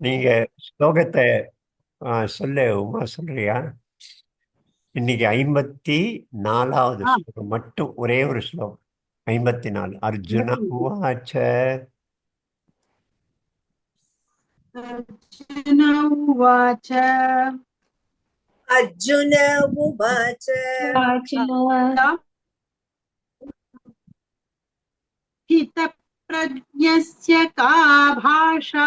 நீங்க ஸ்லோகத்தை ஆ, சொல்லு உமா சொல்றியா இன்னைக்கு ஐம்பத்தி நாலாவது ஆ. ஸ்லோகம் மட்டும் ஒரே ஒரு ஸ்லோகம் ஐம்பத்தி நாலு அர்ஜுன உவாச்ச अर्जुन उवाच अर्जुन उवाच हितप्रज्ञस्य का भाषा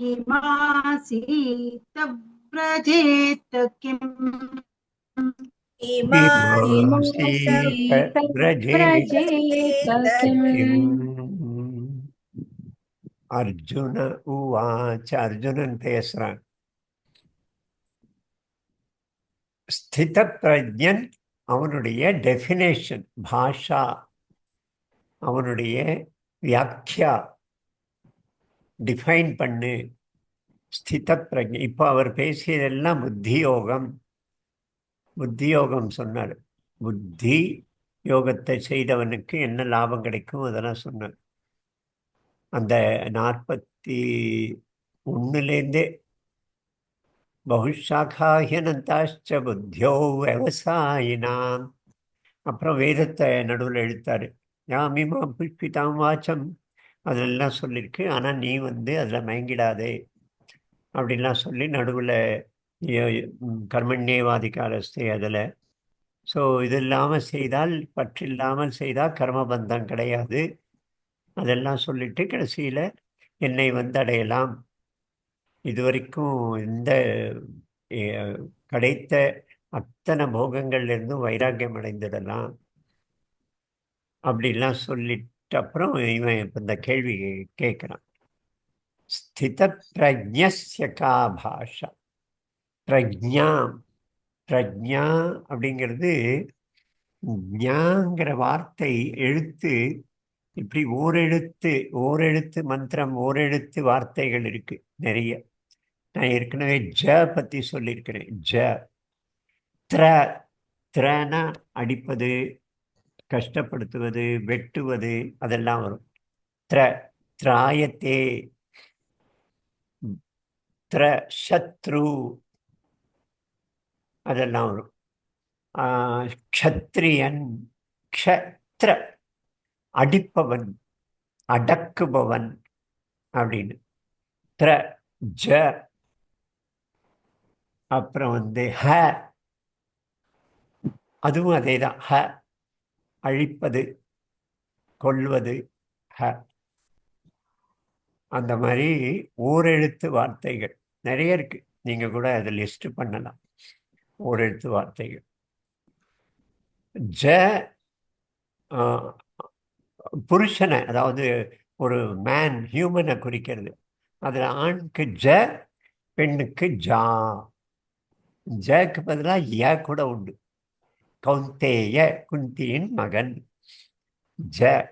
किमासीत व्रजेत किम् किमासीत व्रजेत அர்ஜுன உவாச்ச அர்ஜுனன் பேசுறான் ஸ்தித பிரஜன் அவனுடைய டெஃபினேஷன் பாஷா அவனுடைய வியாக்கியா டிஃபைன் பண்ணு. ஸ்தித பிரஜை இப்போ அவர் பேசியதெல்லாம் புத்தி யோகம் புத்தி யோகம் சொன்னார். புத்தி யோகத்தை செய்தவனுக்கு என்ன லாபம் கிடைக்கும்? அதெல்லாம் சொன்னார். அந்த நாற்பத்தி ஒன்றுலேருந்தே பகுஷாகாஹியனந்தாச்ச புத்தியோ விவசாயினாம். அப்புறம் வேதத்தை நடுவில் எழுத்தாரு. யாமிமா புஷ்பிதாம் வாச்சம் அதெல்லாம் சொல்லியிருக்கு ஆனால் நீ வந்து அதில் மயங்கிடாதே அப்படின்லாம் சொல்லி நடுவில் கர்மண்யேவாதி காலஸ்தே அதில். ஸோ இது இல்லாமல் செய்தால் பற்றில்லாமல் செய்தால் கர்மபந்தம் கிடையாது. அதெல்லாம் சொல்லிட்டு கடைசியில் என்னை வந்து அடையலாம் இதுவரைக்கும் இந்த கிடைத்த அத்தனை போகங்கள்லேருந்தும் வைராக்கியம் அடைந்துடலாம் அப்படிலாம் சொல்லிட்டு அப்புறம் இவன் இப்போ இந்த கேள்வி கேட்குறான் ஸ்தித பிரஜ்யஸ்ய கா பாஷா. பிரஜ்ஞா பிரஜா அப்படிங்கிறது ஞாங்கிற வார்த்தை எழுத்து இப்படி ஓரெழுத்து ஓரெழுத்து மந்திரம் ஓரெழுத்து வார்த்தைகள் இருக்கு நிறைய. நான் ஏற்கனவே ஜ பற்றி சொல்லியிருக்கிறேன். ஜ. த்ர த்ரனா அடிப்பது கஷ்டப்படுத்துவது வெட்டுவது அதெல்லாம் வரும். த்ர திராயத்தே திர சத்ரு அதெல்லாம் வரும். ஆஹ், க்ஷத்ரியன் க்ஷத்ர அடிப்பவன் அடக்குபவன் அப்படின்னு. த்ர ஜ அப்புறம் வந்து ஹ அதுவும் அதே தான் ஹ அழிப்பது கொல்வது ஹ. அந்த மாதிரி ஓரெழுத்து வார்த்தைகள். நிறைய இருக்கு. நீங்க கூட அதை லிஸ்ட் பண்ணலாம். ஓரெழுத்து வார்த்தைகள். ஜ புருஷனை அதாவது ஒரு மேன் ஹியூமனை குறிக்கிறது. அதில் ஆணுக்கு ஜ பெண்ணுக்கு ஜா. ஜக்கு பதிலாக ய கூட உண்டு. கௌந்தேய குந்தியின் மகன். ஜ.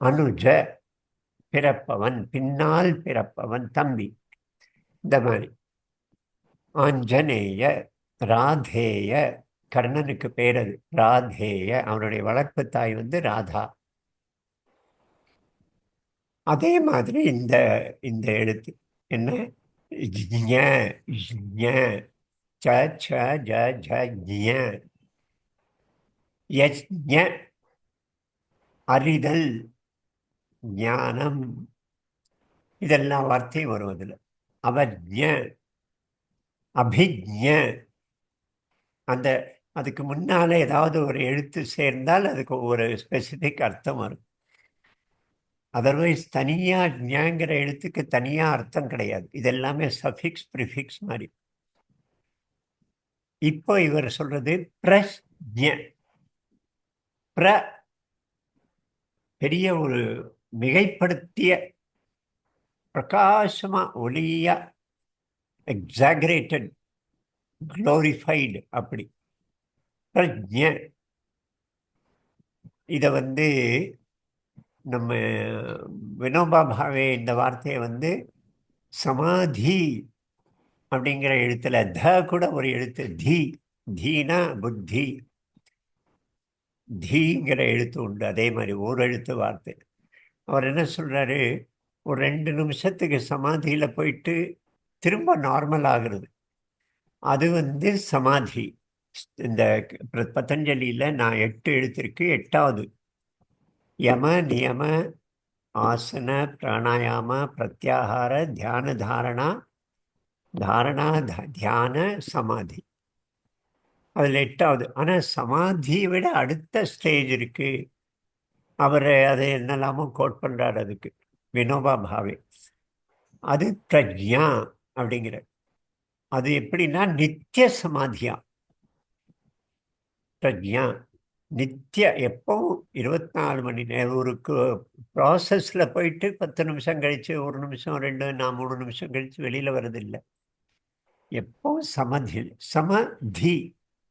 அனுஜ. பிறப்பவன் பின்னால் பிறப்பவன் தம்பி. இந்த மாதிரி. ஆஞ்சநேய ராதேய கர்ணனுக்கு பேர் அது. ராதேய அவனுடைய வளர்ப்பு தாய் வந்து ராதா. அதே மாதிரி இந்த இந்த எழுத்து. என்ன? ஜ ஜ ச ஜ ஜ யஜ்ஞ, அறிதல் ஞானம். இதெல்லாம் வார்த்தையும் வரும் அதில். அவஜ்ஞ அபிஜ்ஞ. அந்த அதுக்கு முன்னால் ஏதாவது ஒரு எழுத்து சேர்ந்தால் அதுக்கு ஒரு ஸ்பெசிஃபிக் அர்த்தம் வரும். அதர்வைஸ் தனியாக ஞாங்கிற எழுத்துக்கு தனியாக அர்த்தம் கிடையாது. இது எல்லாமே சஃபிக்ஸ் ப்ரிஃபிக்ஸ் மாதிரி. இப்போ இவர் சொல்றது பிரஜ்ஞ பிர பெரிய ஒரு மிகைப்படுத்திய பிரகாசமாக ஒளியாக எக்ஸாகரேட்டட் க்ளோரிஃபைடு அப்படி. பிரஜ இதை வந்து நம்ம வினோபா பாவே இந்த வார்த்தையை வந்து சமாதி அப்படிங்கிற எழுத்தில் த கூட ஒரு எழுத்து தி தீனா புத்தி. தீங்கிற எழுத்து உண்டு. அதே மாதிரி ஒரு எழுத்து வார்த்தை. அவர் என்ன சொல்கிறாரு ஒரு ரெண்டு நிமிஷத்துக்கு சமாதியில் போயிட்டு திரும்ப நார்மல் ஆகிறது. அது வந்து சமாதி. இந்த பதஞ்சலியில் நான் எட்டு எழுத்திருக்கு எட்டாவது. யம நியம ஆசன பிராணாயாம பிரத்யாகார தியான தாரணா தாரணா த- தியான சமாதி. அதில் எட்டாவது. ஆனால் சமாதியை விட அடுத்த ஸ்டேஜ் இருக்குது அவர் அதை என்னெல்லாமோ கோட் பண்ணுறாரு அதுக்கு. வினோபா பாவே. அது பிரஜ்ஞா அப்படிங்கிற அது எப்படின்னா நித்திய சமாதியா. பிரஜ்ஞா நித்திய எப்பவும் இருபத்தி நாலு மணி நேரம் ஒரு ப்ராசஸில் போயிட்டு பத்து நிமிஷம் கழித்து ஒரு நிமிஷம் ரெண்டு நான் மூணு நிமிஷம் கழித்து வெளியில் வர்றதில்லை. எப்போ சமதி சமதி.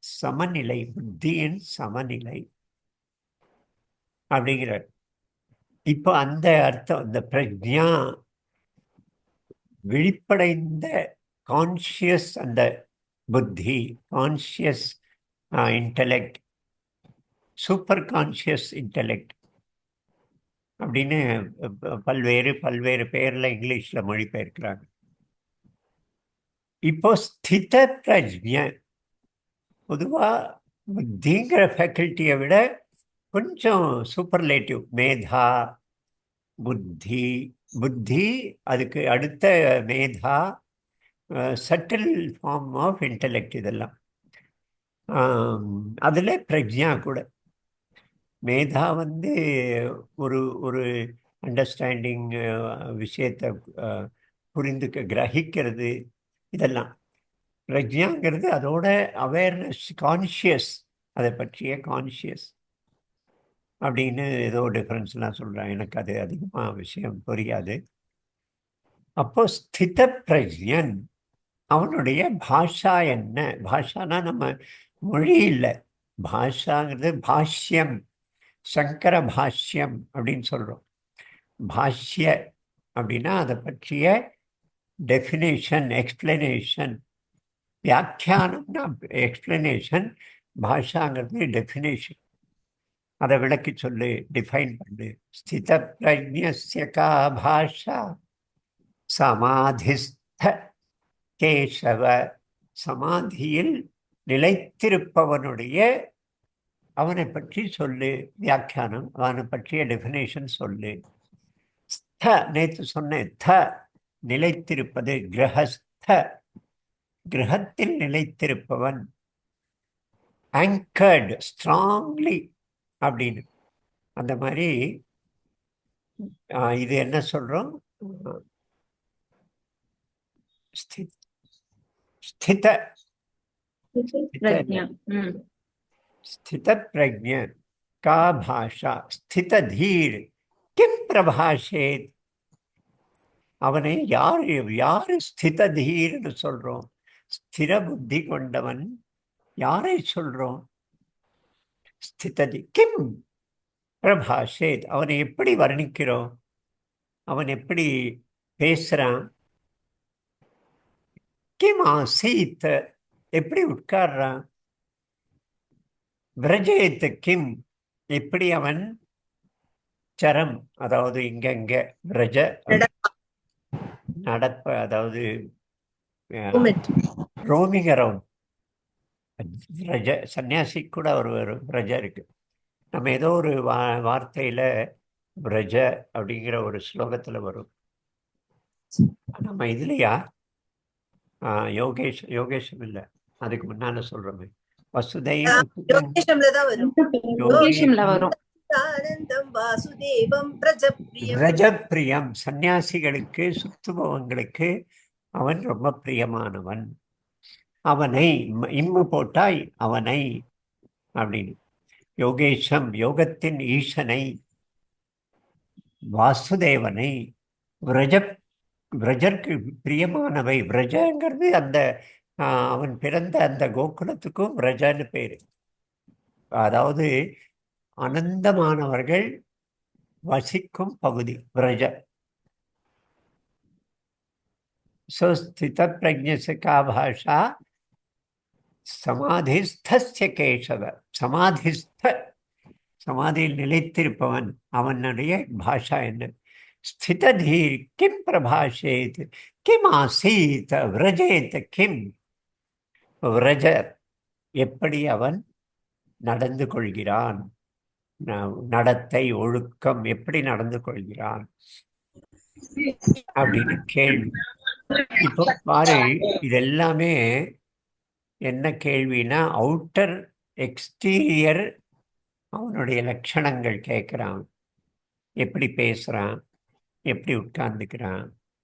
சமநிலை புத்தியின் சமநிலை அப்படிங்கிற இப்போ அந்த அர்த்தம் இந்த பிரஜ்ஞா விழிப்படைந்த கான்ஷியஸ் அந்த புத்தி conscious intellect super conscious intellect அப்படின்னு பல்வேறு பல்வேறு பேரில் இங்கிலீஷ்ல மொழிபெயர்க்கிறாங்க. இப்போ ஸ்தித பிரஜ்ஞ பொதுவாக புத்திங்கிற ஃபேக்கல்ட்டியை விட கொஞ்சம் சூப்பர்லேட்டிவ் மேதா புத்தி. புத்தி அதுக்கு அடுத்த மேதா சட்டில் ஃபார்ம் ஆஃப் இன்டலெக்ட் இதெல்லாம். அதில் பிரஜ்ஞா கூட. மேதா வந்து ஒரு ஒரு அண்டர்ஸ்டாண்டிங் விஷயத்தை புரிந்துக்க கிரகிக்கிறது இதெல்லாம். பிரஜ்ஞாங்கிறது அதோட அவேர்னஸ் கான்ஷியஸ் அதை பற்றிய கான்ஷியஸ் அப்படின்னு ஏதோ டிஃப்ரென்ஸ்லாம் சொல்கிறேன் எனக்கு அது அதிகமாக விஷயம் புரியாது. அப்போ ஸ்தித பிரஜ்ஞன் அவனுடைய பாஷா என்ன? பாஷானா நம்ம மொழி இல்லை. பாஷாங்கிறது பாஷ்யம் சங்கர பாஷ்யம் அப்படின்னு சொல்கிறோம் பாஷ்ய அப்படின்னா அதை பற்றிய டெஃபினேஷன் எக்ஸ்பிளனேஷன் வியாக்கியானம்னா எக்ஸ்பிளனேஷன் பாஷாங்கிறது டெஃபினேஷன் அதை விளக்கி சொல்லு டிஃபைன் பண்ணு. ஸ்தித பிரஜ்ஞஸ்ய கா பாஷா சமாதிஸ்த கேசவ. சமாதியில் நிலைத்திருப்பவனுடைய அவனை பற்றி சொல்லு. வியாக்கியானம் அவனை பற்றிய டெஃபினேஷன் சொல்லு. ஸ்த நேற்று சொன்னேன். த நிலைத்திருப்பது கிரகஸ்த. கிரகத்தில் நிலைத்திருப்பவன். ஆங்கர்டு ஸ்ட்ராங்லி அப்படின்னு. அந்த மாதிரி இது என்ன சொல்கிறோம் ஸ்தித. ஸ்தித பிரஜ கா பாஷா. ஸ்தித தீர் கிம் பிரபாஷேத்? அவனை யார் யார் ஸ்தித தீர்னு சொல்கிறோம் ஸ்திர புத்தி கொண்டவன் யாரை சொல்றோம்? ஸ்திததி. கிம் பிரபாஷேத் அவனை எப்படி வர்ணிக்கிறோம்? அவன் எப்படி பேசுறான்? கிம் ஆசீத் எப்படி உட்கார்றான்? விரஜயத்து கிம் எப்படி அவன்? சரம் அதாவது இங்கங்க விரஜ நடப்ப அதாவது ரோமிங் அரவுண்ட் ரஜ சன்னியாசி கூட ஒரு பிரஜ இருக்கு நம்ம ஏதோ ஒரு வா வார்த்தையில பிரஜ அப்படிங்கிற ஒரு ஸ்லோகத்துல வரும் நம்ம இதுலையா யோகேஷ் யோகேஷம் இல்லை அதுக்கு முன்னால சொல்றோமே வாசுதேவம் ரஜப்பிரியம் சந்நியாசிகளுக்கு சுத்துபவங்களுக்கு அவன் ரொம்ப பிரியமானவன். அவனை இம்மு போட்டாய் அவனை அப்படின்னு. யோகேஷம் யோகத்தின் ஈசனை வாசுதேவனை விரஜ பிரஜருக்கு பிரியமானவை. பிரஜங்கிறது அந்த அவன் பிறந்த அந்த கோகுலத்துக்கும் விரஜன்னு பேர். அதாவது அனந்தமானவர்கள் வசிக்கும் பகுதி பிரஜ सो स्थित प्रज्ञस्य का भाषा சமாதிஸ்தஸ்ய கேசவ சமாதிஸ்த சமாதியில் நிலைத்திருப்பவன் அவனுடைய பாஷா என்ன ஸ்திததீர் கிம் பிரபாஷேத் கிம் ஆசீத் விரஜேத் கிம் விரஜ எப்படி அவன் நடந்து கொள்கிறான் ந- நடத்தை ஒழுக்கம் எப்படி நடந்து கொள்கிறான் அப்படின்னு கேள்வி இப்போ பாரு இதெல்லாமே என்ன கேள்வினா அவுட்டர் எக்ஸ்டீரியர் அவனுடைய லட்சணங்கள் கேட்குறான் எப்படி பேசுகிறான் எப்படி உட்கார்ந்துக்கிறான்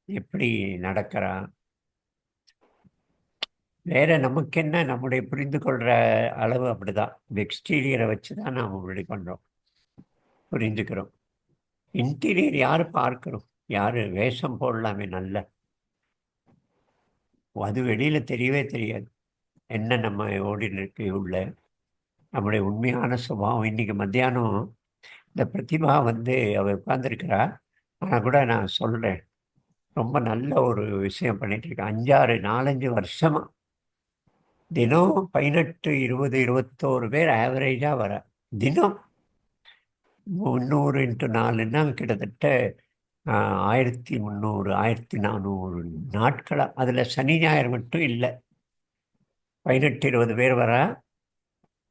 எப்படி நடக்கிறான். வேற நமக்கு என்ன நம்முடைய புரிந்து கொள்கிற அளவு அப்படிதான். இந்த எக்ஸ்டீரியரை வச்சு தான் நாம் இப்படி பண்ணுறோம் புரிஞ்சுக்கிறோம். இன்டீரியர் யார் பார்க்கிறோம் யார்? வேஷம் போடலாமே நல்ல. அது வெளியில் தெரியவே தெரியாது. என்ன நம்ம ஓடின்னு உள்ள? நம்முடைய உண்மையான சுபாவம். இன்றைக்கி மத்தியானம் இந்த பிரதிமா வந்து அவள் உட்காந்துருக்கிறா ஆனால் கூட நான் சொல்கிறேன் ரொம்ப நல்ல ஒரு விஷயம் பண்ணிகிட்ருக்கேன் இருக்கேன் அஞ்சாறு நாலஞ்சு வருஷமாக தினம் பதினெட்டு இருபது இருபத்தோரு பேர் ஆவரேஜாக வர. தினம் முந்நூறு இன்ட்டு நாலுன்னா கிட்டத்தட்ட ஆயிரத்தி முந்நூறு ஆயிரத்தி நானூறு நாட்களாக அதில் சனி ஞாயிறு மட்டும் இல்லை. பதினெட்டு இருபது பேர் வர.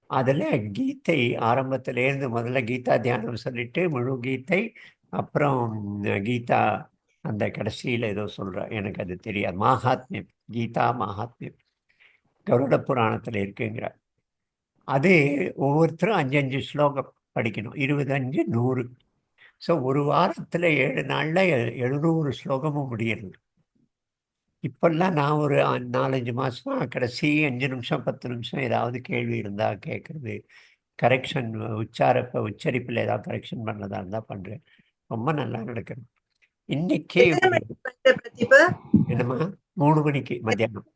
அதில் கீதை ஆரம்பத்திலேருந்து முதல்ல கீதா தியானம் சொல்லிட்டு முழு கீதை அப்புறம் கீதா அந்த கடைசியில் ஏதோ சொல்கிறேன் எனக்கு அது தெரியாது. மகாத்மியம் கீதா மகாத்மியம் கருட புராணத்தில் இருக்குங்கிற. அது ஒவ்வொருத்தரும் அஞ்சு அஞ்சு ஸ்லோகம் படிக்கணும். இருபது அஞ்சு நூறு. ஸோ ஒரு வாரத்தில் ஏழு நாளில் எழுநூறு ஸ்லோகமும் முடியுது இப்போல்லாம் நான் ஒரு அ- நாலஞ்சு மாசமா கடைசி அஞ்சு நிமிஷம் பத்து நிமிஷம் ஏதாவது கேள்வி இருந்தால் கேட்குறது கரெக்ஷன் உச்சாரப்ப உச்சரிப்பில் ஏதாவது கரெக்ஷன் பண்ணதா இருந்தால் பண்ணுறேன் ரொம்ப நல்லா நடக்குது. இன்னைக்கே என்னம்மா? மூணு மணிக்கு மத்தியானம்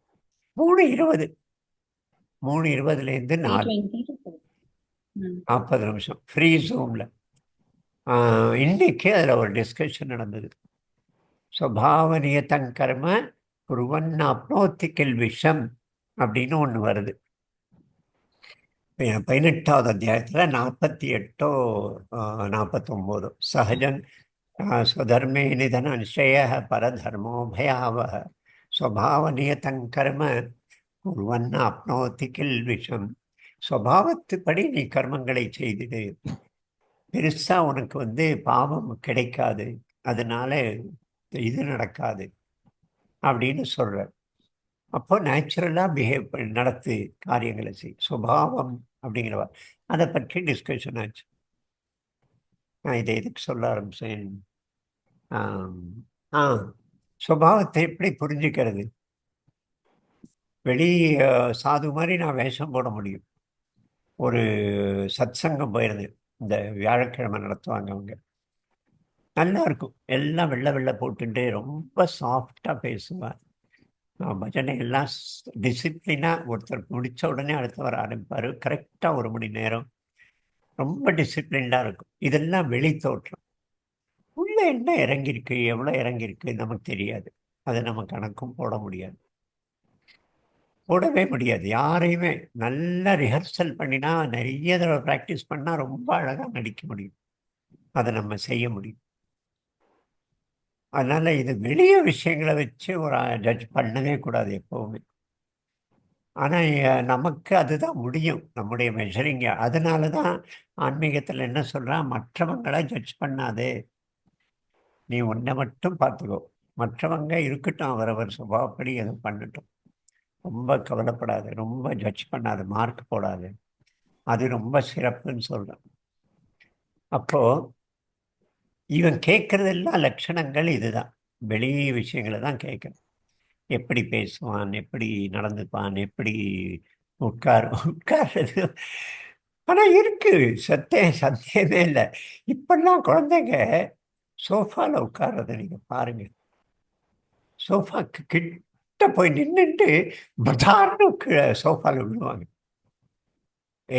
மூணு இருபது. மூணு இருபதுலேருந்து நாலு. நாற்பது நிமிஷம். ஃப்ரீ ஜூமில் இன்னைக்கு அதில் ஒரு டிஸ்கஷன் நடந்தது. சுவாவனியத்தன் கர்ம குருவன் அப்னோத்திக்கல் விஷம் அப்படின்னு ஒன்று வருது. பதினெட்டாவது அத்தியாயத்தில் நாற்பத்தி எட்டோ நாற்பத்தொம்போதோ சகஜன் ஸ்வதர்மே நிதன நிச்சய பரதர்மோ பயாவக ஸ்வபாவனியத்தன் கர்ம குருவன் அப்னோத்திக்கில் விஷம். சுவாவத்துப்படி நீ கர்மங்களை செய்திடு. பெருசாக உனக்கு வந்து பாவம் கிடைக்காது. அதனால இது நடக்காது அப்படின்னு சொல்ற. அப்போ நேச்சுரலாக பிஹேவ் பண்ணி நடத்து காரியங்களை செய். சுபாவம் அப்படிங்கிறவ. அதை பற்றி டிஸ்கஷன் ஆச்சு. நான் இதை எதுக்கு சொல்ல ஆரம்பிச்சேன்? ஆ சுபாவத்தை எப்படி புரிஞ்சுக்கிறது? வெளி சாது மாதிரி நான் வேஷம் போட முடியும். ஒரு சத்சங்கம் போயிருந்தேன் இந்த வியாழக்கிழமை நடத்துவாங்க அவங்க. நல்லா இருக்கும். எல்லாம் வெள்ளை வெள்ளை போட்டுட்டு ரொம்ப சாஃப்டாக பேசுவார் நான் பஜனை எல்லாம் டிசிப்ளினாக ஒருத்தர் முடித்த உடனே அடுத்தவர் ஆரம்பிப்பார். கரெக்டாக ஒரு மணி நேரம். ரொம்ப டிசிப்ளின்டாக இருக்கும். இதெல்லாம் வெளி தோற்றம். உள்ளே என்ன இறங்கியிருக்கு? எவ்வளோ இறங்கியிருக்கு? நமக்கு தெரியாது. அதை நம்ம கணக்கும் போட முடியாது. போடவே முடியாது. யாரையுமே நல்லா ரிஹர்சல் பண்ணினா நிறைய தடவை ப்ராக்டிஸ் பண்ணால் ரொம்ப அழகாக நடிக்க முடியும். அதை நம்ம செய்ய முடியும். அதனால் இது வெளிய விஷயங்களை வச்சு ஒரு ஜட்ஜ் பண்ணவே கூடாது எப்போவுமே. ஆனால் நமக்கு அதுதான் முடியும். நம்முடைய மெஷரிங்க அதனால தான் ஆன்மீகத்தில் என்ன சொல்கிறான் மற்றவங்கள ஜட்ஜ் பண்ணாதே. நீ உன்னை மட்டும் பார்த்துக்கோ. மற்றவங்க இருக்கட்டும். அவரவர் சுபாவப்படி எதுவும் பண்ணட்டும். ரொம்ப கவலைப்படாது ரொம்ப ஜட்ஜ் பண்ணாது மார்க் போடாது. அது ரொம்ப சிறப்புன்னு சொல்கிறேன் அப்போ இவன் கேட்கறதெல்லாம் லட்சணங்கள் இதுதான். வெளி விஷயங்களை தான் கேட்கணும் எப்படி பேசுவான் எப்படி நடந்துப்பான் எப்படி உட்கார் உட்கார்றது. ஆனால் இருக்கு சத்தே சத்தியமே இல்லை. இப்பெல்லாம் குழந்தைங்க சோஃபாவில் உட்கார்றத நீங்கள் பாருங்க. சோஃபாக்கு கிட்ட போய் நின்றுட்டு பதார்னு கீழே சோஃபாவில் விழுவாங்க.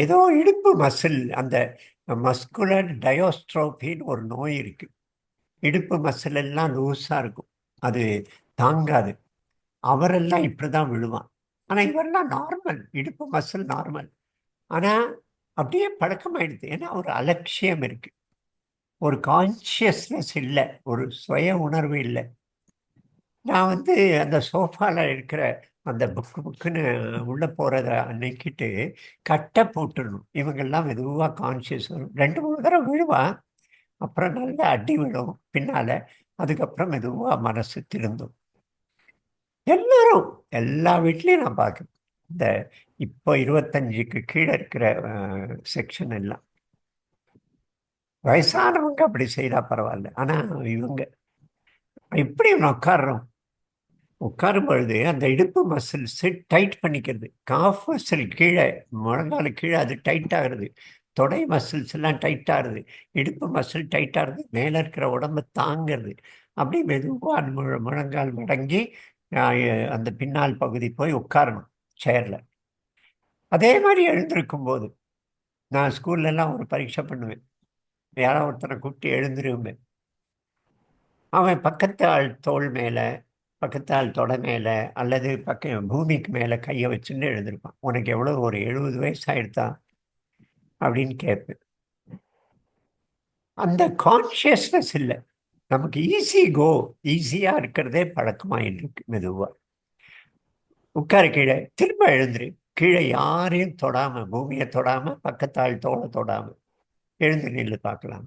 ஏதோ இடுப்பு மசில் அந்த மஸ்குலர் டயோஸ்ட்ரோபின்னு ஒரு நோய் இருக்குது இடுப்பு மசில் எல்லாம் லூஸாக இருக்கும். அது தாங்காது. அவரெல்லாம் இப்படி தான் விழுவான். ஆனால் இவரெல்லாம் நார்மல். இடுப்பு மசில் நார்மல். ஆனால் அப்படியே பழக்கமாயிடுது. ஏன்னா ஒரு அலட்சியம் இருக்குது ஒரு கான்சியஸ்னஸ் இல்லை. ஒரு சுய உணர்வு இல்லை. நான் வந்து அந்த சோஃபாவில் இருக்கிற அந்த புக்கு புக்குன்னு உள்ளே போகிறத அன்னைக்கிட்டு கட்டை போட்டுடணும். இவங்கெல்லாம் மெதுவாக கான்சியஸ் வரும். ரெண்டு மூணு தடவை விழுவான் அப்புறம் நல்ல அடி விழும் பின்னால். அதுக்கப்புறம் மெதுவாக மனசு திருந்தும். எல்லாரும் எல்லா வீட்லேயும் நான் பார்க்குறேன். இந்த இப்போ இருபத்தஞ்சுக்கு கீழே இருக்கிற செக்ஷன் எல்லாம். வயசானவங்க அப்படி செய்தால் பரவாயில்ல. ஆனால் இவங்க எப்படி உட்காடுறோம் உட்காரும் பொழுது அந்த இடுப்பு மசில்ஸு டைட் பண்ணிக்கிறது. காஃப் மசில் கீழே முழங்கால கீழே அது டைட் ஆகிறது. தொடை மசில்ஸ் எல்லாம் டைட் ஆகுது இடுப்பு மசில் டைட் ஆகுது மேலே இருக்கிற உடம்பு தாங்கிறது. அப்படி மெதுவாக முழ முழங்கால் மடங்கி அந்த பின்னால் பகுதி போய் உட்காரணும் சேரில் அதே மாதிரி எழுந்திருக்கும் போது நான் ஸ்கூல்லலாம் ஒரு பரீட்சை பண்ணுவேன். யாராவது ஒருத்தனை கூப்பிட்டு எழுந்திருவேன். அவன் பக்கத்து ஆள் தோல் மேலே பக்கத்தால் தொட தொடை மேலே அல்லது பக்க பூமிக்கு மேலே கையை வச்சுன்னு எழுந்திருப்பான் உனக்கு எவ்வளோ ஒரு எழுபது வயசு ஆயிடுதா அப்படின்னு கேட்பேன். அந்த கான்ஷியஸ்னஸ் இல்லை. நமக்கு ஈஸி கோ ஈஸியாக இருக்கிறதே பழக்கமாயிருக்கு இருக்கு மெதுவாக உட்கார கீழே திரும்ப எழுந்துரு. கீழே யாரையும் தொடாமல் பூமியை தொடாமல் பக்கத்தால் தோலை தொடாமல் எழுந்து நில்லு பார்க்கலாம்.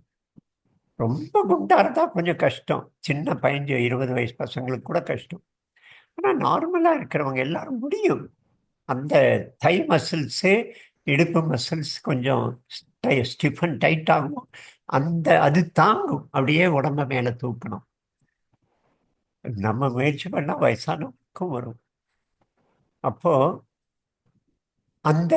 ரொம்ப குண்டாக இருந்தால் கொஞ்சம் கஷ்டம். சின்ன பதினஞ்சு இருபது வயசு பசங்களுக்கு கூட கஷ்டம். ஆனால் நார்மலாக இருக்கிறவங்க எல்லாரும் முடியும். அந்த தை மசில்ஸு இடுப்பு மசில்ஸ் கொஞ்சம் ஸ்டிஃபன் டைட் ஆகும். அந்த அது தாங்கும். அப்படியே உடம்ப மேலே தூக்கணும். நம்ம முயற்சி பண்ணால் வயசானவங்களுக்கும் வரும். அப்போது அந்த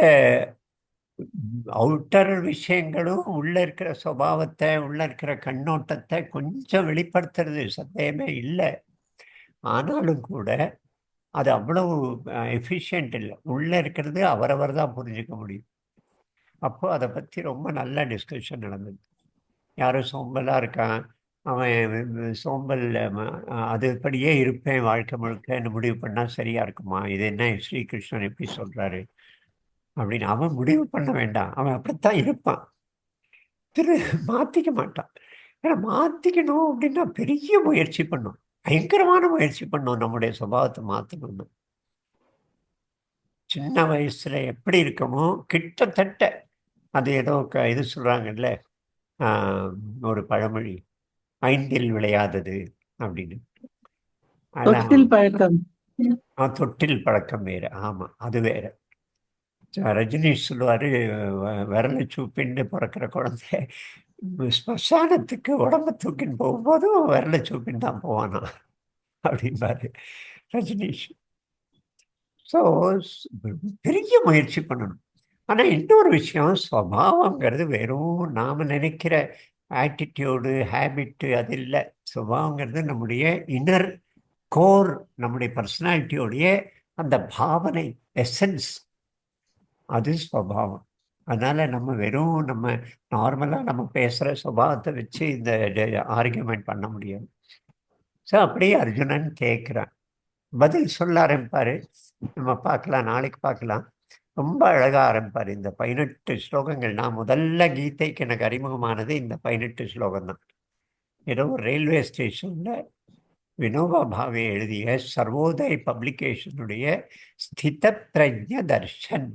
அவுட்டர் விஷயங்களும் உள்ள இருக்கிற சுபாவத்தை உள்ள இருக்கிற கண்ணோட்டத்தை கொஞ்சம் வெளிப்படுத்துறது சந்தேகமே இல்லை. ஆனாலும் கூட அது அவ்வளவு எஃபிஷியன்ட் இல்லை. உள்ளே இருக்கிறது அவரவர் தான் புரிஞ்சுக்க முடியும். அப்போ அதை பற்றி ரொம்ப நல்ல டிஸ்கஷன் நடந்தது. யாரும் சோம்பலாக இருக்கான். அவன் சோம்பல் அதுபடியே இருப்பேன் வாழ்க்கை முழுக்கன்னு முடிவு பண்ணால் சரியாக இருக்குமா? இது என்ன ஸ்ரீகிருஷ்ணன் எப்படி சொல்கிறாரு அப்படின்னு அவன் முடிவு பண்ண வேண்டாம். அவன் அப்படித்தான் இருப்பான். திரு மாத்திக்க மாட்டான். ஏன்னா மாத்திக்கணும் அப்படின்னா பெரிய முயற்சி பண்ணும். பயங்கரமான முயற்சி பண்ணும் நம்முடைய சுபாவத்தை மாற்றணும்னு சின்ன வயசுல எப்படி இருக்கமோ கிட்டத்தட்ட அது ஏதோ க- இது சொல்றாங்கல்ல ஆஹ், ஒரு பழமொழி ஐந்தில் விளையாதது அப்படின்னு. தொட்டில் பழக்கம். தொட்டில் பழக்கம் வேற. ஆமா அது வேற. ரஜினிஷ் சொல்லுவார் வ- விரலை சூப்பின்னு பிறக்கிற குழந்தை. ஸ்மசானத்துக்கு உடம்ப தூக்கின்னு போகும்போதும் விரலை சூப்பின் தான் போவானா அப்படின்பாரு ரஜினிஷ் ஸோ பெரிய முயற்சி பண்ணணும். ஆனால் இன்னொரு விஷயம் சுவாவங்கிறது வெறும் நாம் நினைக்கிற ஆட்டிடியூடு ஹேபிட்டு அது இல்லை. சுபாவங்கிறது நம்முடைய இன்னர் கோர் நம்முடைய பர்சனாலிட்டியோடைய அந்த பாவனை எசன்ஸ் அது ஸ்வபாவம் அதனால் நம்ம வெறும் நம்ம நார்மலாக நம்ம பேசுகிற சுபாவத்தை வச்சு இந்த ஆர்கியூமெண்ட் பண்ண முடியாது. ஸோ அப்படியே அர்ஜுனன் கேட்குறான். பதில் சொல்ல ஆரம்பிப்பார். நம்ம பார்க்கலாம் நாளைக்கு பார்க்கலாம். ரொம்ப அழகாக ஆரம்பிப்பார் இந்த பதினெட்டு ஸ்லோகங்கள். நான் முதல்ல கீதைக்கு எனக்கு அறிமுகமானது இந்த பதினெட்டு ஸ்லோகம் தான் ஏதோ ஒரு ரயில்வே ஸ்டேஷனில் வினோபா பாவே எழுதிய சர்வோதய பப்ளிகேஷனுடைய ஸ்தித பிரஜ தர்ஷன்.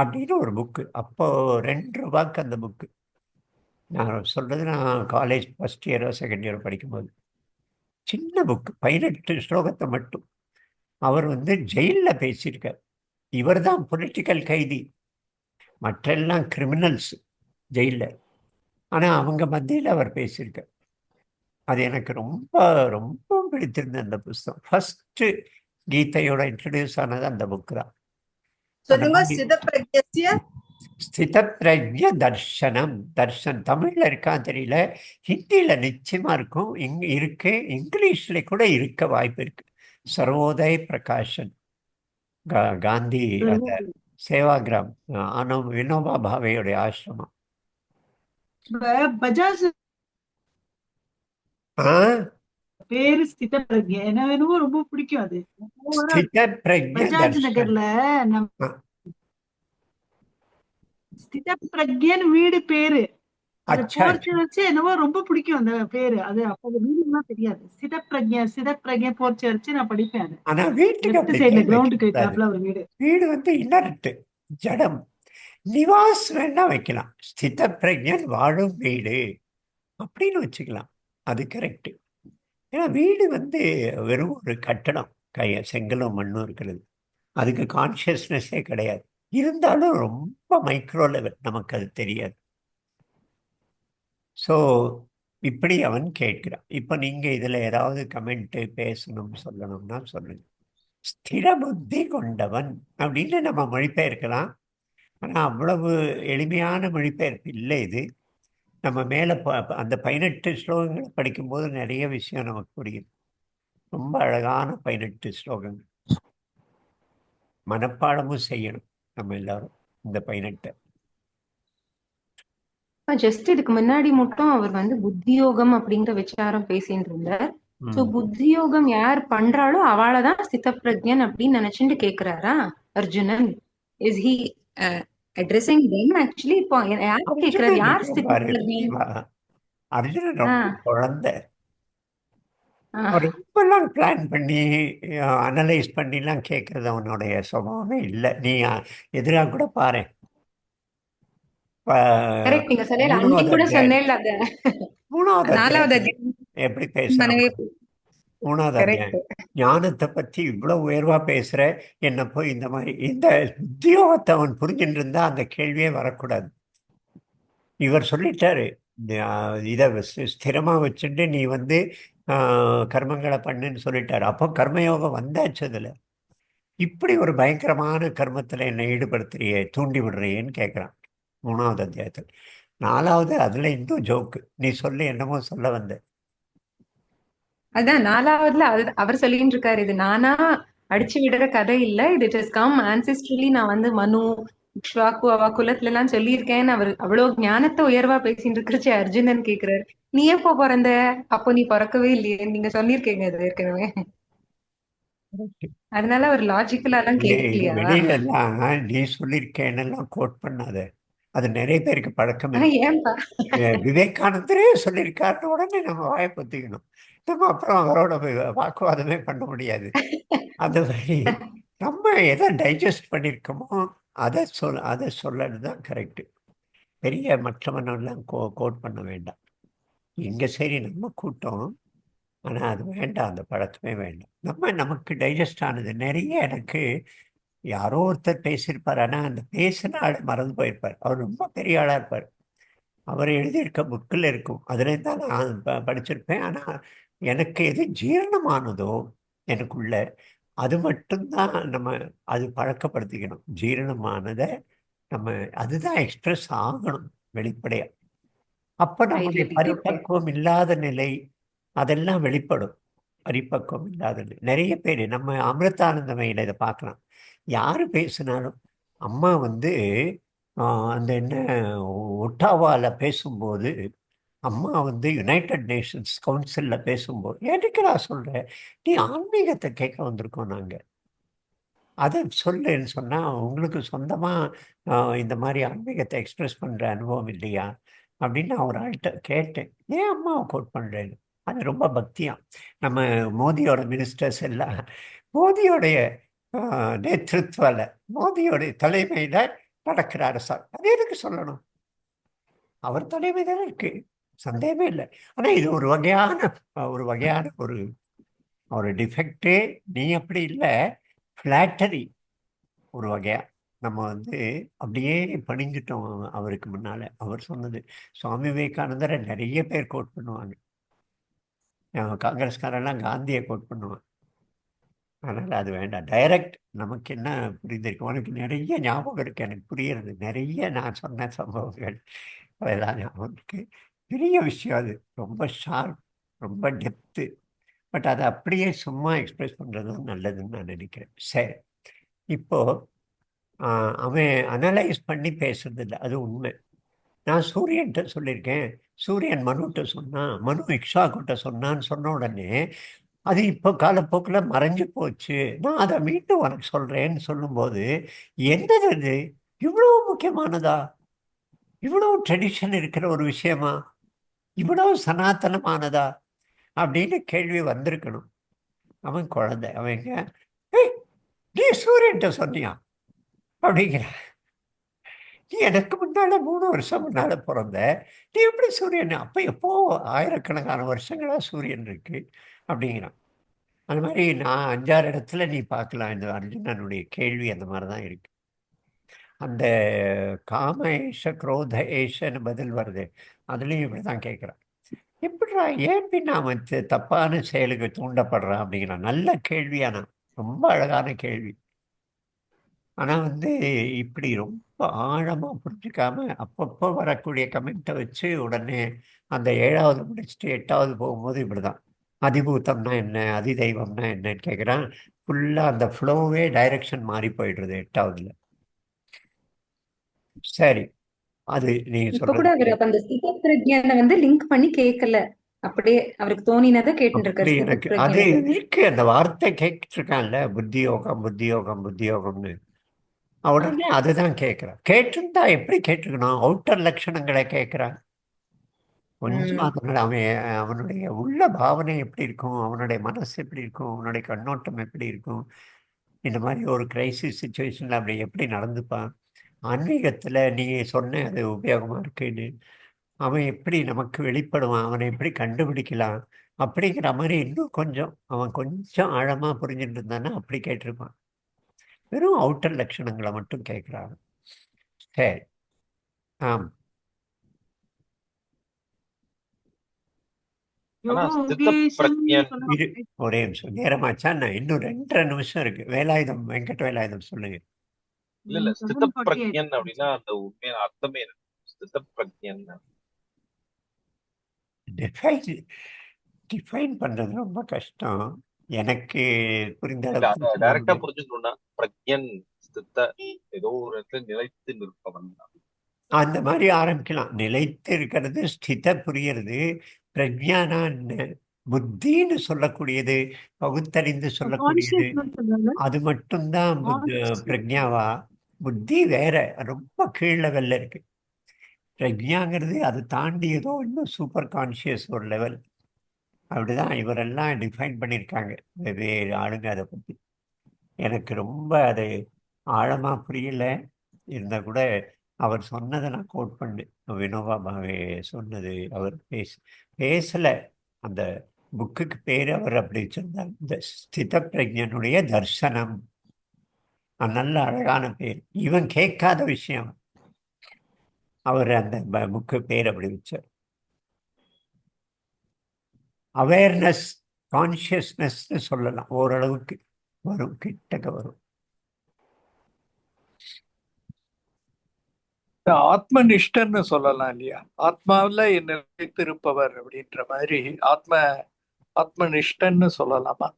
அப்படின்னு ஒரு புக்கு அப்போது ரெண்டு ரூபாய்க்கு அந்த புக்கு நான் சொல்கிறது நான் காலேஜ் ஃபர்ஸ்ட் இயரோ செகண்ட் இயரோ படிக்கும்போது. சின்ன புக்கு பதினெட்டு ஸ்லோகத்தை மட்டும். அவர் வந்து ஜெயிலில் பேசியிருக்கார். இவர் தான் பொலிட்டிக்கல் கைதி. மற்றெல்லாம் கிரிமினல்ஸ் ஜெயிலில் ஆனால் அவங்க மத்தியில் அவர் பேசியிருக்கார். அது எனக்கு ரொம்ப ரொம்ப பிடித்திருந்த அந்த புஸ்தகம். ஃபஸ்ட்டு கீதையோட இன்ட்ரடியூஸ் ஆனது அந்த புக்கு தான். சொல்லுங்க சிதப்பிரஜ்ய ஸ்தித பிரஜ தர்ஷனம் தர்ஷன் தமிழ்ல இருக்கான்னு தெரியல. ஹிந்தியில நிச்சயமா இருக்கும். இங்க இருக்கு. இங்கிலீஷ்ல கூட இருக்க வாய்ப்பு இருக்கு. சர்வோதய் பிரகாஷன். கா- காந்தி அந்த சேவாகிராம் ஆனோ வினோபா பாவேயுடைய ஆசிரமம். பஜாஜ் பேரு ஸ்தித பிரக்யா என்ன வேணுமோ ரொம்ப பிடிக்கும் அது. பிரஜ பஜாஜ் நகர்ல நம்ம. ஸ்தித வீடு பேரு. அது அச்சா. போர்ச்சு வச்சு என்னவோ ரொம்ப பிடிக்கும் அந்த பேரு. அது அப்ப வீடுலாம் தெரியாது. ஸ்தித பிரக்யா ஸ்தித பிரக்யா போர்ச்சு வச்சு நான் படிப்பேன் அது. ஆனா வீட்டுக்கு சைடுல கிரவுண்டுக்கு வைத்தாப்புல ஒரு வீடு. வீடு வந்து இன்னர்ட்டு ஜடம். நிவாஸ் வேணா வைக்கலாம். ஸ்தித பிரஜன் வாழும் வீடு. அப்படின்னு வச்சுக்கலாம். அது கரெக்ட் ஏன்னா வீடு வந்து வெறும் ஒரு கட்டடம். கைய செங்கலும் மண்ணும் இருக்கிறது. அதுக்கு கான்ஷியஸ்னஸே கிடையாது. இருந்தாலும் ரொம்ப மைக்ரோ லெவல் நமக்கு அது தெரியாது. ஸோ இப்படி அவன் கேட்கிறான். இப்போ நீங்கள் இதில் ஏதாவது கமெண்ட்டு பேசணும் சொல்லணும்னா சொல்லுங்கள் ஸ்திர புத்தி கொண்டவன் அப்படின்னு நம்ம மொழிபெயர்க்கலாம். ஆனால் அவ்வளவு எளிமையான மொழிபெயர்ப்பு இல்லை இது. நம்ம மேலே அந்த பதினெட்டு ஸ்லோகங்களை படிக்கும்போது நிறைய விஷயம் நமக்கு புரியும். ரொம்ப அழகான பதினெட்டு ஸ்லோகங்கள். மனப்பாடமும் செய்யணும் நம்ம எல்லாரும் இந்த பதினெட்டை. ஜஸ்ட் இதுக்கு முன்னாடி மட்டும் அவர் வந்து புத்தியோகம் அப்படிங்கிற விசாரம் பேசிட்டு இருந்தார். சோ. புத்தியோகம் யார் பண்றாளோ அவளதான் ஸ்திதப்பிரஜன் அப்படின்னு நினைச்சுட்டு கேக்குறாரா Arjunan? Is he addressing them actually இப்போ யார் அர்ஜுனன் யார்? அர்ஜுனன் குழந்தை ரொம்பலாம் பிளான் பண்ணி அனலைஸ் பண்ணிலாம் கேட்கறது அவனுடைய சுபாவமே இல்லை நீ எதிராக கூட பாரு மூணாவது எப்படி பாரு. மூணாவது அத்தியாயம் ஞானத்தை பத்தி இவ்வளவு உயர்வா பேசுற என்ன போய் இந்த மாதிரி இந்த உத்தியோகத்தை அவன் புரிஞ்சுட்டு இருந்தா அந்த கேள்வியே வரக்கூடாது. இவர் சொல்லிட்டாரு இதை ஸ்திரமா வச்சுட்டு நீ வந்து ஆஹ் கர்மங்களை பண்ணுன்னு சொல்லிட்டாரு. அப்போ கர்மயோகம் வந்தாச்சு அதுல. இப்படி ஒரு பயங்கரமான கர்மத்துல என்னை ஈடுபடுத்துறியே தூண்டி விடுறியேன்னு கேட்குறான் மூணாவது அத்தியாயத்தில். நாலாவது அதுல இன்னும் ஜோக்கு. நீ சொல்லி என்னமோ சொல்ல வந்த அதான் நாலாவதுல அவர் சொல்லிட்டு இருக்காரு இது நானா அடிச்சு விடுற கதை இல்ல இது இட் இஸ் கம் ஆன்சிஸ்ட்ரலி நான் வந்து மனு இக்ஷ்வாக்கு அவ குலத்துல எல்லாம் சொல்லியிருக்கேன்னு அவர் அவ்வளவு ஞானத்தை உயர்வா பேசிட்டு இருக்கிறச்சு அர்ஜுனன் கேக்குறாரு. நீ எப்போ பிறந்த? அப்போ நீ பிறக்கவே இல்லையே நீங்க சொல்லியிருக்கீங்க இது ஏற்கனவே. அதனால அவர் லாஜிக்கலா எல்லாம் கேட்கலையா எல்லாம் நீ சொல்லியிருக்கேன்னெல்லாம் கோட் பண்ணாத. அது நிறைய பேருக்கு பழக்கம் விவேகானந்தரே சொல்லியிருக்காருன்னு உடனே நம்ம வாயை பொத்திக்கணும். நம்ம அப்புறம் அவரோட வாக்குவாதமே பண்ண முடியாது. அந்த மாதிரி நம்ம எதை டைஜஸ்ட் பண்ணியிருக்கோமோ அதை சொல் அதை சொல்லறது தான் கரெக்டு பெரிய மற்றவனெல்லாம் கோ கோட் பண்ண வேண்டாம். இங்கே சரி நம்ம கூட்டம். ஆனால் அது வேண்டாம். அந்த பழக்கமே வேண்டாம். நம்ம நமக்கு டைஜஸ்ட் ஆனது. நிறைய எனக்கு யாரோ ஒருத்தர் பேசியிருப்பார். ஆனால் அந்த பேசின ஆள் மறந்து போயிருப்பார். அவர் ரொம்ப பெரிய ஆளாக இருப்பார். அவர் எழுதியிருக்க புக்கில் இருக்கும். அதுலேருந்து தான் நான் ப- படிச்சிருப்பேன். ஆனால் எனக்கு எது ஜீரணமானதோ எனக்குள்ள அது மட்டும்தான் நம்ம அது பழக்கப்படுத்திக்கணும். ஜீரணமானதை நம்ம அதுதான் எக்ஸ்பிரஸ் ஆகணும் வெளிப்படையாக அப்போ நம்முடைய. பரிபக்குவம் இல்லாத நிலை அதெல்லாம் வெளிப்படும். பரிபக்குவம் இல்லாத நிலை. நிறைய பேர் நம்ம அமிர்தானந்தமையில் இதை பார்க்கலாம். யார் பேசினாலும் அம்மா வந்து ஆஹ், அந்த என்ன ஒட்டாவாவில் பேசும்போது அம்மா வந்து யுனைடெட் நேஷன்ஸ் கவுன்சிலில் பேசும்போது எதுக்கு நான் சொல்கிறேன் நீ ஆன்மீகத்தை கேட்க வந்திருக்கோம் நாங்கள் அதை சொல்லுன்னு சொன்னால் உங்களுக்கு சொந்தமாக இந்த மாதிரி ஆன்மீகத்தை எக்ஸ்ப்ரெஸ் பண்ணுற அனுபவம் இல்லையா? அப்படின்னு அவர் ஆள்கிட்ட கேட்டேன். ஏன் அம்மாவை கோட் பண்ணுறேன்னு அது ரொம்ப பக்தியாக நம்ம மோதியோட மினிஸ்டர்ஸ் எல்லாம் மோதியோடைய நேத்திருத்வால மோதியோடைய தலைமையில் நடக்கிற அரசாங்கம் அது எதுக்கு சொல்லணும்? அவர் தலைமை இருக்குது சந்தேகமே இல்லை. ஆனால் இது ஒரு வகையான ஒரு வகையான ஒரு ஒரு டிஃபெக்டு நீ அப்படி இல்லை ஃப்ளாட்டரி ஒரு வகையா. நம்ம வந்து அப்படியே பணிஞ்சிட்டோம் அவருக்கு முன்னால். அவர் சொன்னது சுவாமி விவேகானந்தரை நிறைய பேர் கோட் பண்ணுவாங்க. காங்கிரஸ்காரெல்லாம் காந்தியை கோட் பண்ணுவாங்க. அதனால் அது வேண்டாம். டைரக்ட் நமக்கு என்ன புரிந்திருக்கு? உனக்கு நிறைய ஞாபகம் இருக்குது எனக்கு புரியுறது. நிறைய நான் சொன்ன சம்பவங்கள். அதெல்லாம் ஞாபகம் இருக்குது பெரிய விஷயம் அது. ரொம்ப ஷார்ப் ரொம்ப டெப்த்து பட் அதை அப்படியே சும்மா எக்ஸ்பிரஸ் பண்ணுறது தான் நல்லதுன்னு நான் நினைக்கிறேன். சரி. இப்போது அவன் அனலைஸ் பண்ணி பேசுறது இல்லை. அது உண்மை. நான் சூரியன்கிட்ட சொல்லியிருக்கேன். சூரியன் மனுட்ட சொன்னான் மனு இக்ஷாக்கிட்ட சொன்னான்னு சொன்ன உடனே அது இப்போ காலப்போக்கில் மறைஞ்சு போச்சு. நான் அதை மீண்டும் உனக்கு சொல்கிறேன்னு சொல்லும்போது என்னது இது? இவ்வளோ முக்கியமானதா? இவ்வளோ ட்ரெடிஷன் இருக்கிற ஒரு விஷயமா? இவ்வளோ சனாத்தனமானதா அப்படின்னு கேள்வி வந்திருக்கணும். அவன் குழந்தை அவன் "ஏய், நீ சூரியன்ட்ட சொன்னியா? அப்படிங்கிற நீ எனக்கு முன்னால் மூணு வருஷம் முன்னால் பிறந்த நீ எப்படி சூரியன்? அப்போ எப்போ ஆயிரக்கணக்கான வருஷங்களாக சூரியன் இருக்கு? அப்படிங்கிறான். அது மாதிரி நான் அஞ்சாறு இடத்துல நீ பார்க்கலாம் இந்த அர்ஜுனனுடைய கேள்வி அந்த மாதிரி தான் இருக்கு. அந்த காம ஏஷ குரோத ஏஷன்னு பதில் வருது. அதுலேயும் இப்படி தான் கேட்குறான். எப்படிடா ஏன் பின்ன அவன் தப்பான செயலுக்கு தூண்டப்படுறான்? அப்படிங்கிறான். நல்ல கேள்வியானா ரொம்ப அழகான கேள்வி. ஆனால் வந்து இப்படி ரொம்ப ஆழமாக புரிஞ்சுக்காம அப்பப்போ வரக்கூடிய கமெண்ட்டை வச்சு உடனே அந்த ஏழாவது முடிச்சுட்டு எட்டாவது போகும்போது இப்படி தான் அதிபூத்தம்னா என்ன? அதிதெய்வம்னா என்னன்னு கேட்குறான். ஃபுல்லாக அந்த ஃப்ளோவே டைரக்ஷன் மாறி போயிடுறது எட்டாவதுல. சரி. அது நீங்க இப்ப கூட அவர் அந்த ஸ்தித பிரஜான வந்து லிங்க் பண்ணி கேட்கல அப்படியே அவருக்கு தோணினதை கேட்டு எனக்கு அது இருக்கு. அந்த வார்த்தை கேட்டுட்டு இருக்கான்ல புத்தி யோகம் புத்தி யோகம் புத்தி யோகம்னு உடனே அதுதான் கேட்குறான் கேட்டிருந்தா எப்படி கேட்டிருக்கணும் அவுட்டர் லட்சணங்களை கேட்குறான் கொஞ்சம். அதனால அவன் அவனுடைய உள்ள பாவனை எப்படி இருக்கும்? அவனுடைய மனசு எப்படி இருக்கும்? அவனுடைய கண்ணோட்டம் எப்படி இருக்கும்? இந்த மாதிரி ஒரு கிரைசிஸ் சுச்சுவேஷனில் அப்படி எப்படி நடந்துப்பான்? ஆன்மீகத்தில் நீ சொன்ன அது உபயோகமாக இருக்குன்னு. அவன் எப்படி நமக்கு வெளிப்படுவான்? அவனை எப்படி கண்டுபிடிக்கலாம்? அப்படிங்கிற மாதிரி இன்னும் கொஞ்சம் அவன் கொஞ்சம் ஆழமாக புரிஞ்சுட்டு இருந்தான்னா அப்படி கேட்டிருப்பான். வெறும் அவுட்டர் லட்சணங்களை மட்டும் கேட்குறான். சரி. ஆம். ஒரே நிமிஷம். நேரமாச்சா? நான் இன்னும் ரெண்டரை நிமிஷம் இருக்கு. வேலாயுதம் வெங்கட் வேலாயுதம் சொல்லுங்க. இல்ல இல்ல. ஸ்தித 748 பிரக்ஞன் அப்படின்னா அந்த உண்மையான அர்த்தமே ஸ்தித பிரக்ஞன் டிஃபைன் டிஃபைன் பண்றது ரொம்ப கஷ்டம். எனக்கு புரிந்த டைரக்டா புரிஞ்சுக்கணும்னா பிரக்ஞன் ஸ்தித ஏதோ ஒரு இடத்துல நிலைத்து நிற்பவன். அந்த மாதிரி ஆரம்பிக்கலாம். நிலைத்து இருக்கிறது ஸ்தித புரியறது பிரஜானா என்ன? புத்தின்னு சொல்லக்கூடியது பகுத்தறிந்து சொல்லக்கூடியது. அது மட்டும்தான். பிரஜாவா புத்தி வேற ரொம்ப கீழ் லெவலில் இருக்கு. பிரஜாங்கிறது அது தாண்டி ஏதோ இன்னும் சூப்பர் கான்ஷியஸ் ஒரு லெவல் அப்படிதான் இவரெல்லாம் டிஃபைன் பண்ணியிருக்காங்க. வெவ்வேறு ஆளுங்க அதை பற்றி எனக்கு ரொம்ப அது ஆழமாக புரியல. இருந்தால் கூட அவர் சொன்னதை நான் கோட் பண்ணேன். வினோபா பாவே சொன்னது அவர் பேச பேசலை. அந்த புக்குக்கு பேர் அவர் அப்படி வச்சிருந்தார். இந்த ஸ்தித பிரஜனுடைய தர்சனம். நல்ல அழகான பேர். இவன் கேட்காத விஷயம். அவர் அந்த புக்கு பேர் அப்படி வச்சார். அவேர்னஸ் கான்ஷியஸ்னஸ்னு சொல்லலாம். ஓரளவுக்கு வரும் கிட்டக்க வரும். ஆத்ம நிஷ்டன்னு சொல்லலாம் இல்லையா? ஆத்மாவில் நிலைத்திருப்பவர் அப்படின்ற மாதிரி ஆத்ம ஆத்ம நிஷ்டன்னு சொல்லலாமா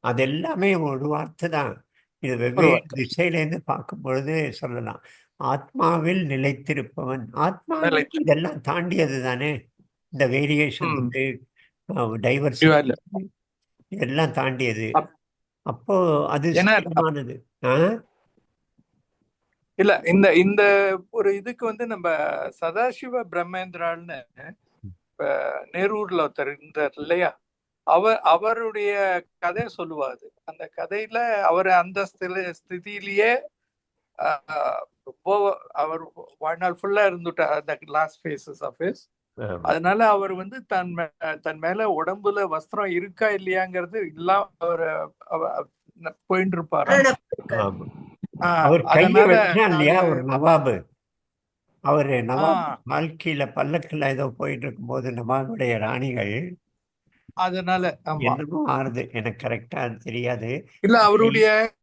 அது எல்லாமே ஒரு வார்த்தை தான். இது வெவ்வேறு திசையிலேருந்து பார்க்கும் பொழுது சொல்லலாம். ஆத்மாவில் நிலைத்திருப்பவன். ஆத்மா இதெல்லாம் தாண்டியது தானே? இந்த வேரியேஷன் இல்ல. டைவர்சிட்டி இதெல்லாம் தாண்டியது. அப்- அப்போ அது ஏன்னா ஸ்திரமானது ஆ? இல்ல இந்த இந்த ஒரு இதுக்கு வந்து நம்ம சதாசிவ பிரம்மேந்திரான்னு இப்ப நேரூர்ல ஒருத்தர் இருந்தார் இல்லையா? அவர் அவருடைய கதை சொல்லுவாரு. அந்த கதையில அவர் அந்த ஸ்திதியிலேயே ரொம்ப அவர் வாழ்நாள் ஃபுல்லா இருந்துட்டார் அந்த லாஸ்ட் ஃபேஸஸ் ஆஃப் ஹிஸ் அதனால அவர் வந்து தன் மே- தன் மேல உடம்புல வஸ்திரம் இருக்கா இல்லையாங்கிறது இல்லாம அவர் அவ- போயிட்டு ஆஹ், அவர் கையை வச்சான் இல்லையா? ஒரு நவாபு. அவர் நவாப் வாழ்க்கையில பல்லக்குல ஏதோ போயிட்டு இருக்கும்போது நவாபுடைய ராணிகள் அதனால ஆமா. ஆறுது. எனக்கு கரெக்டா தெரியாது. இல்ல அவருடைய